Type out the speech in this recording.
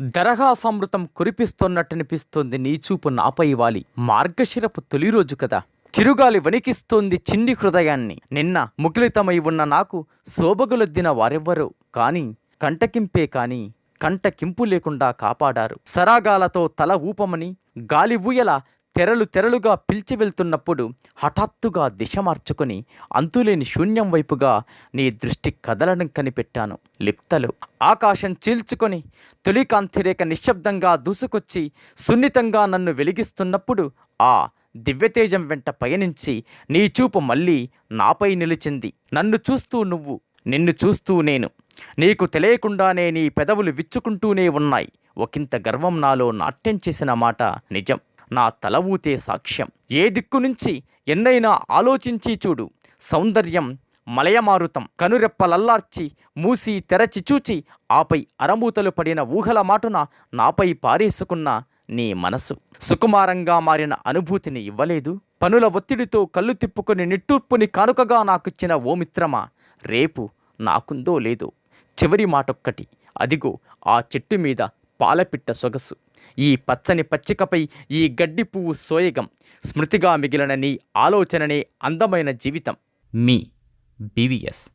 దరహాసమృతం కురిపిస్తున్నట్టనిపిస్తోంది నీ చూపు నాపై వాలి. మార్గశిరపు తొలి రోజు కదా. చిరుగాలి వణికిస్తోంది చిన్ని హృదయాన్ని. నిన్న ముకిలితమై ఉన్న నాకు శోభగులొద్దిన వారెవ్వరూ. కాని కంటకింపే కాని కంటకింపు లేకుండా కాపాడారు. సరాగాలతో తల ఊపమని గాలి ఊయల తెరలు తెరలుగా పిలిచి వెళ్తున్నప్పుడు హఠాత్తుగా దిశ మార్చుకొని అంతులేని శూన్యం వైపుగా నీ దృష్టి కదలడం కనిపెట్టాను. లిప్తలు ఆకాశం చీల్చుకొని తొలి కాంతిరేఖ నిశ్శబ్దంగా దూసుకొచ్చి సున్నితంగా నన్ను వెలిగిస్తున్నప్పుడు ఆ దివ్యతేజం వెంట పయనించి నీ చూపు మళ్ళీ నాపై నిలిచింది. నన్ను చూస్తూ నువ్వు నిన్ను చూస్తూ నేను. నీకు తెలియకుండానే నీ పెదవులు విచ్చుకుంటూనే ఉన్నాయి. ఒకంత గర్వం నాలో నాట్యం చేసిన మాట నిజం. నా తల ఊతే సాక్ష్యం. ఏ దిక్కు నుంచి ఎన్నైనా ఆలోచించి చూడు. సౌందర్యం మలయమారుతం. కనురెప్పలల్లార్చి మూసి తెరచి చూచి ఆపై అరమూతలు పడిన ఊహల మాటున నాపై పారేసుకున్న నీ మనసు. సుకుమారంగా మారిన అనుభూతిని ఇవ్వలేదు. పనుల ఒత్తిడితో కళ్ళు తిప్పుకుని నిట్టూర్పుని కానుకగా నాకిచ్చిన ఓ మిత్రమా? రేపు నాకుందో లేదో. చివరి మాటొక్కటి. అదిగో ఆ చెట్టు మీద పాలపిట్ట సొగసు. ఈ పచ్చని పచ్చికపై ఈ గడ్డి పువ్వు సోయగం. స్మృతిగా మిగిలిన నీ ఆలోచననే అందమైన జీవితం. మీ బీవీఎస్